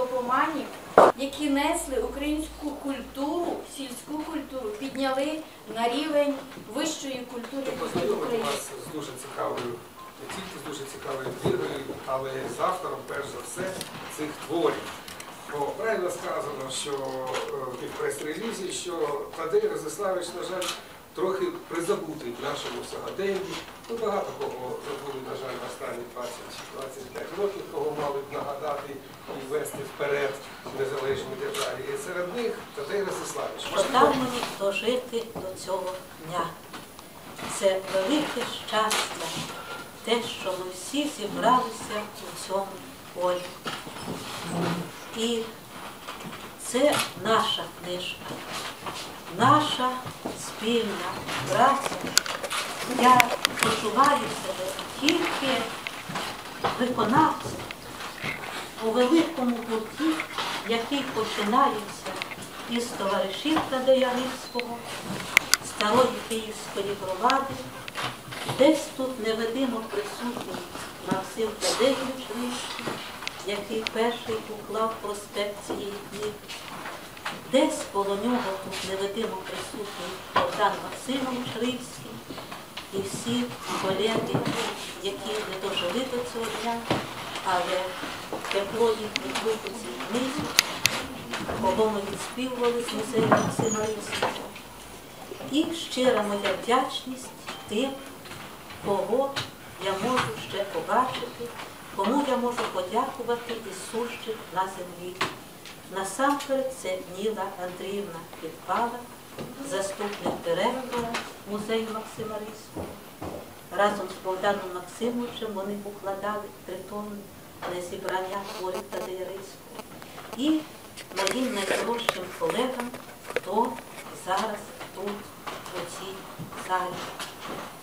хлопоманів, які несли українську культуру, сільську культуру, підняли на рівень вищої культури України. вас з дуже цікавою, не тільки з дуже цікавою книгою, але й з автором, перш за все, цих творів. Бо правильно сказано, що е, в прес-релізі, що Тадей Розиславич, на жаль, трохи призабутий в нашому сьогоденні. Ну, багато кого забули, на жаль, останні 20-25 років, кого мали б нагадати і вести вперед в незалежній державі. І серед них Тадей Розиславич. що мені дожити до цього дня. Це велике щастя, те, що ми всі зібралися у цьому полі. І це наша книжка, наша спільна праця. Я почуваю себе тільки виконавцем у великому гурті, який починається із товаришів Тадея Гірського, старої київської громади, десь тут невидимо присутній Максим Тадеєвич Гірський, який перший уклав проспект цієї книги. Десь коло нього тут невидимо присутній Богдан Максимович Ривський і всі колеги, які не дожили до цього дня, але тепло їхніх рук у цій книзі, кого ми відспівували з музею Максима Ривського. І щира моя вдячність тим, кого я можу ще побачити, кому я можу подякувати із сущих на землі. Насамперед це Ніла Андріївна Підпала, заступник директора музею Максима Ривського. Разом з Богданом Максимовичем вони укладали три томи на зібрання творів Тадея Ривського. І моїм найдорожчим колегам, хто зараз тут, у цій залі.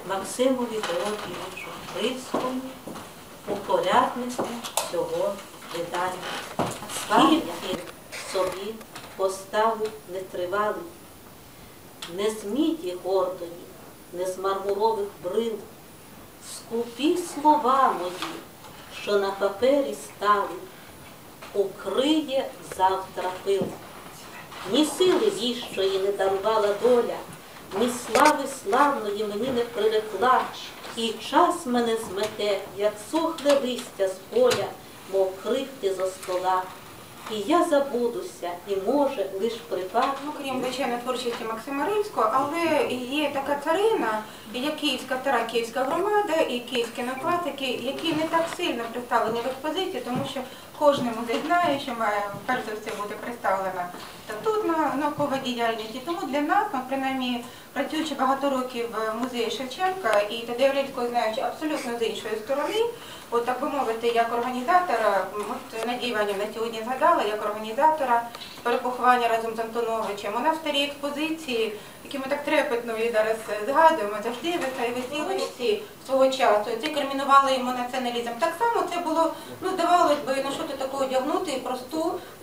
Максимові Георгійовичу Ривському, упоряднику цього видання. Скільки собі поставив нетривалий, не з міді гордої, не з мармурових брил, скупі слова мої, що на папері стали, укриє завтра пил. Ні сили віщої не дарувала доля, ні слави славної мені не прирекла, і час мене змете, як сохле листя з поля, мов крихти зо стола. І я забудуся, і може лиш припад. Ну, крім звичайно творчості Максима Римського, але є така царина, як Київська стара Київська громада і київські накладники, які не так сильно представлені в експозиції, тому що кожен музей знає, що має перш за все бути представлена статутна наукова діяльність. І тому для нас, ну, принаймні, працюючи багато років в музеї Шевченка і Тадея Римського знаючи абсолютно з іншої сторони, от так би мовити, як організатора, от Надія Іванівна сьогодні згадала, як організатора перепоховання разом з Антоновичем. У нас старі експозиції, які ми так трепетно і зараз згадуємо, завжди висіли всі свого часу. Це кермінували йому націоналізм. Так само це було, ну здавалось би, ну що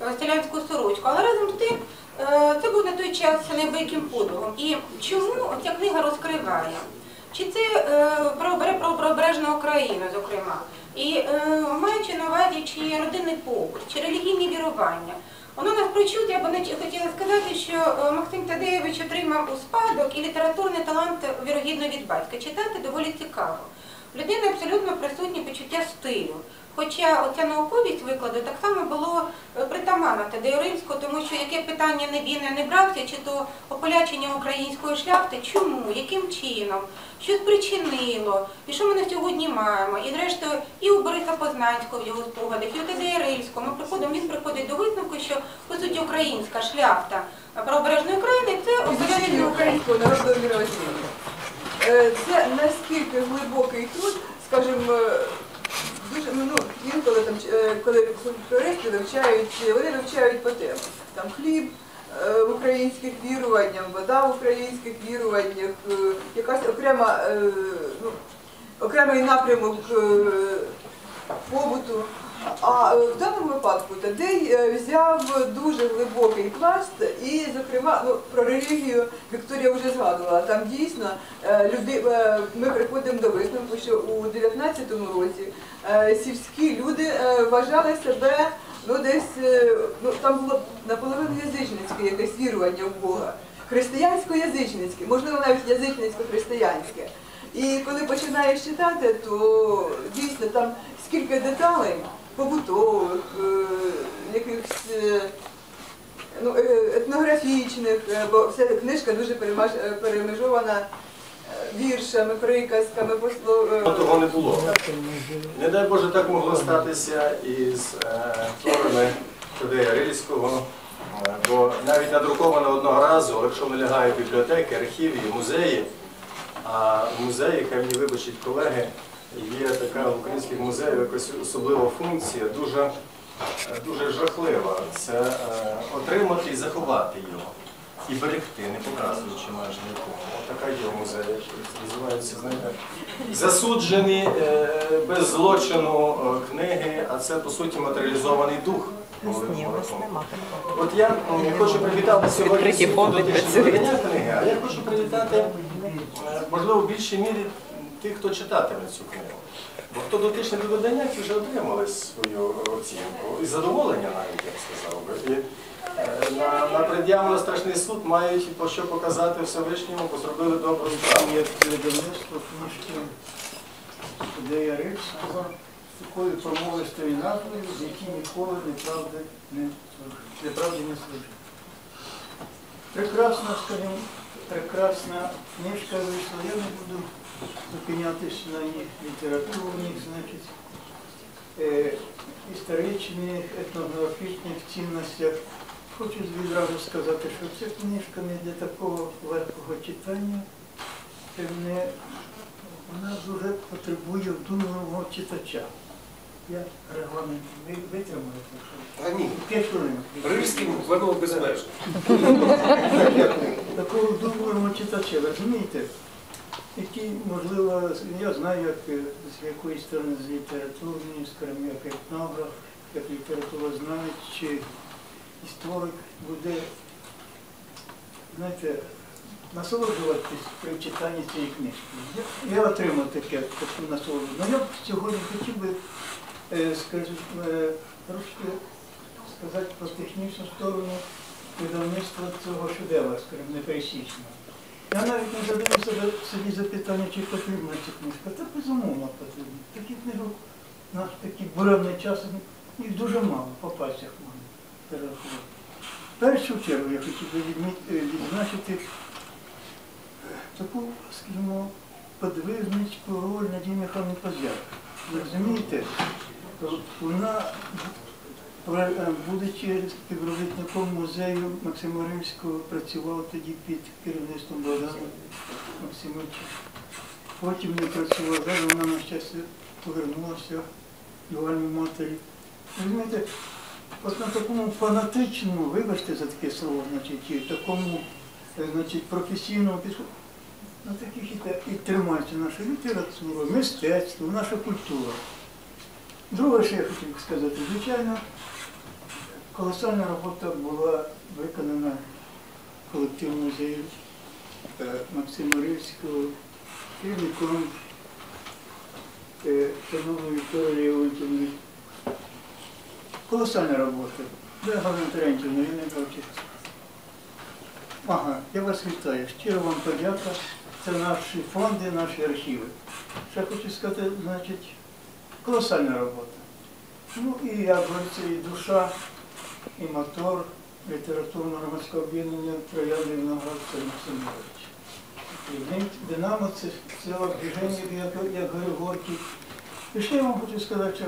просту селянську сорочку. Але разом з тим е, це був на той час неабияким подвигом. І чому ця книга розкриває? Чи це е, про, бере про правобережну Україну, зокрема, і е, маючи на увазі, чи родинний побут, чи релігійні вірування. Воно нас причуть, я б хотіла сказати, що Максим Тадеєвич отримав у спадок і літературний талант вірогідно від батька. Читати доволі цікаво. У людини абсолютно присутнє почуття стилю. Хоча оця науковість викладу так само було е, притаманно Тадею Римського, тому що яке питання не він не брався, чи то ополячення української шляхти, чому, яким чином, що спричинило, і що ми на сьогодні маємо. І зрештою, і у Бориса Познанського в його спогадах, і у Тадея Римського ми приходимо, він приходить до висновку, що по суті українська шляхта правобережної України це обов'язково українського народного мірозділення. Е, Це наскільки глибокий труд, скажімо, дуже ну, інколи там, е, коли туристи вивчають, вони вивчають по темах. Там хліб е, в українських віруваннях, вода в українських віруваннях, е, якась окрема, ну, окремий напрямок побуту. А е, в даному випадку Тадей е, взяв дуже глибокий пласт і, зокрема, ну, про релігію Вікторія вже згадувала. Там дійсно е, люди, ми приходимо до висновку, що у 19 році сільські люди вважали себе ну десь ну, там було наполовину язичницьке якесь вірування в Бога. Християнсько-язичницьке, можливо, навіть язичницько-християнське. І коли починаєш читати, то дійсно там скільки деталей побутових, е, якихось е, ну, е, етнографічних, бо вся книжка дуже перемежована віршами, приказками, е, Того не було. Не дай Боже, так могло статися із е, творами Тадея Рильського, бо навіть надруковано одного разу, якщо не лягає бібліотеки, архіви, і музеї, а в музеї, хай мені вибачать колеги, є така в українських музеїв якась особлива функція, дуже, е, дуже жахлива. Це е, отримати і заховати його. І берегти, не показуючи майже нікому. От така є в музеї, називається, знаєте, засуджені е, без злочину е, книги, а це по суті матеріалізований дух. Ні, От я м, хочу привітати сьогодні до книги, а я хочу привітати, е, можливо, в більшій мірі тих, хто читатиме цю книгу. Бо хто дотичний до видання, ті вже отримали свою оцінку. І задоволення навіть, я б сказав би. І, е, на, на пред'яву на страшний суд мають по що показати Всевишньому, бо зробили добру справу. Є видавництво книжки Ідея Рильського з такою промовистою назвою, з які ніколи неправди не служить. Неправді не служить. Прекрасна, скажімо, прекрасна книжка вийшла. Я не буду зупинятись на їх літературних, значить, е, історичних, етнографічних цінностях. Хочу відразу сказати, що ця книжка не для такого легкого читання. Вона дуже потребує вдумливого читача. Я регламент витримаю, так що Та ні. п'ять хвилин. Рильським воно безмежно. Такого вдумливого читача, розумієте? Який, можливо, я знаю, як з якої сторони з літературної, скажімо, як етнограф, як літературознавець чи історик буде, знаєте, насолоджуватись при читанні цієї книжки. Я, я отримав таке, таку насолоду. Ну я б сьогодні хотів би, трошки сказати про технічну сторону видавництва цього шедевра, скажімо, непересічного. Я навіть не себе собі запитання, чи потрібна ця книжка. Та безумовно потрібна. Таких книжок наш такий буремний час їх дуже мало, по пальцях можна перерахувати. В першу чергу я хотів би е, відзначити е, таку, скажімо, подвижницьку роль Надії Михайловни Позяк. Розумієте, вона Будучи співробітником музею Максима Римського, працював тоді під керівництвом Богдана Максимовича. Потім не працював, зараз вона на щастя повернулася до Альми Матері. Розумієте, от на такому фанатичному, вибачте за таке слово, значить, і такому е, значить, професійному підході, на таких і тримається наша література, мистецтво, наша культура. Друге, що я хотів сказати, звичайно, колосальна робота була виконана колективом музею е, Максима Рильського, керівником е, шановної Вікторії Леонтівни. Колосальна робота. Да, Галина Терентівна, я не бачу. Ага, я вас вітаю. Щиро вам подяка. Це наші фонди, наші архіви. Ще хочу сказати, значить, колосальна робота. Ну і як говориться, і душа, і мотор літературно громадського об'єднання Троянди Сергій Максимович. І він Динамо це сила движення, як, як говорив. І ще я вам хочу сказати, що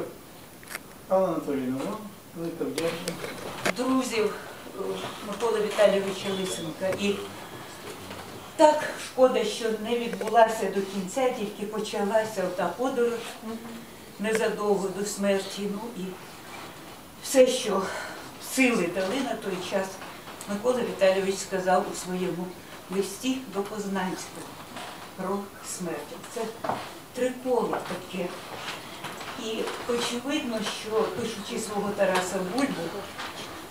Алла Анатолійовна, вам велика вдячність. друзів е, Миколи Віталійовича Лисенка. І так шкода, що не відбулася до кінця, тільки почалася та подорож незадовго до смерті. Ну і все, що сили дали на той час, Микола Віталійович сказав у своєму листі до Познанська про смерть. Це триколо таке. І очевидно, що пишучи свого Тараса Бульбу,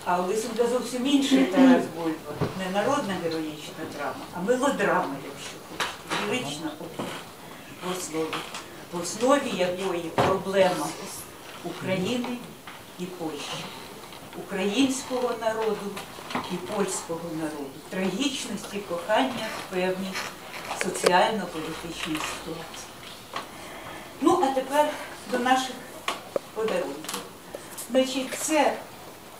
а Лисенка зовсім інший Тарас Бульба, не народна героїчна драма, а мелодрама, якщо хочете, лірична основі, в основі якої проблема України і Польщі. українського народу і польського народу, трагічності кохання в певній соціально-політичній ситуації. Ну, а тепер до наших подарунків. Значить, це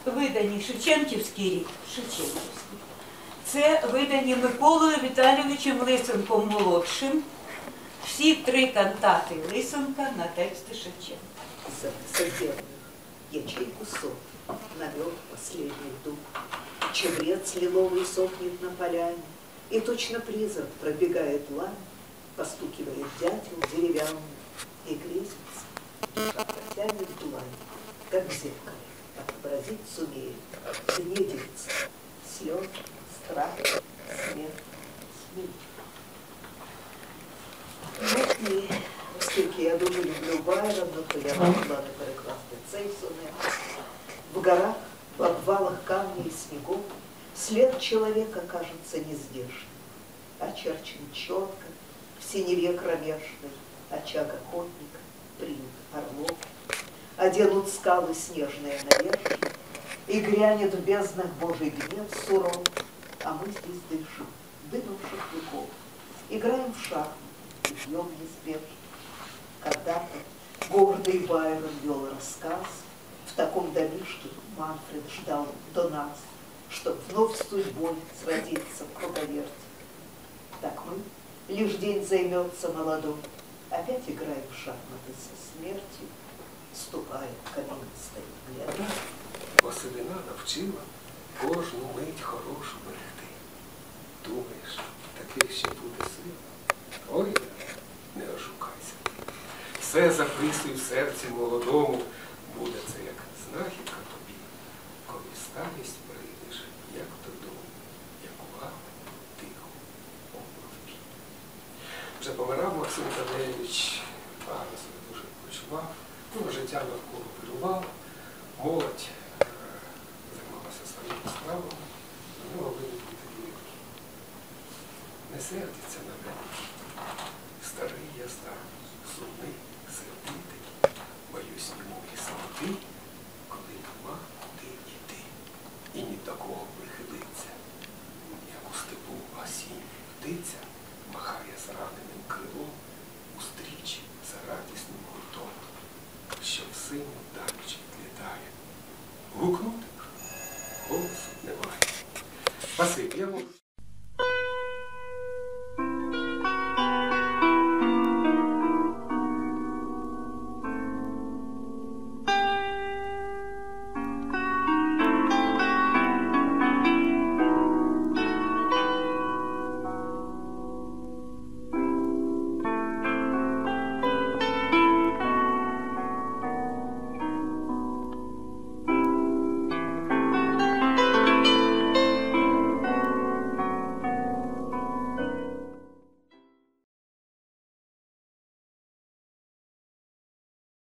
видані Шевченківський рік, Шевченківський. Це видані Миколою Віталійовичем Лисенком молодшим. Всі три кантати Лисенка на тексти Шевченка. содержанную ячейку сот навел последний дух. Чебрец лиловый сохнет на поляне, И точно призрак пробегает лань, Постукивает дятел деревянный, И грезится, душа протянет длань, Как в зеркале отобразить сумеет Гнедица, слез, страх, смерть, смерть. Ну і оскільки я дуже люблю Байрона, то я могла не перекласти цей сонет. В горах, в обвалах камней и снегов След человека кажется нездешним, Очерчен четко в синеве кромешной Очаг охотника, приют орлов. Оденут скалы снежные наверхи, И грянет в безднах Божий гнев суров, А мы здесь дышим, дымом веков, Играем в шахматы, пьем неспешно. Когда-то гордый Байрон вел рассказ, В таком домишке Манфред ждал до нас, Чтоб вновь с судьбой сродиться в круговерте. Так мы, лишь день займется молодой, Опять играем в шахматы со смертью, Ступая в каменистой бледно. Василина навчила кожну мить хорошу берегти. Думаєш, таких ще буде сил? Ой, не ошукайся. Все записуй в серці молодому, буде це як знахідка тобі, коли старість прийдеш, як додому, як увагу тиху обмовки. Вже помирав Максим Тадеєвич,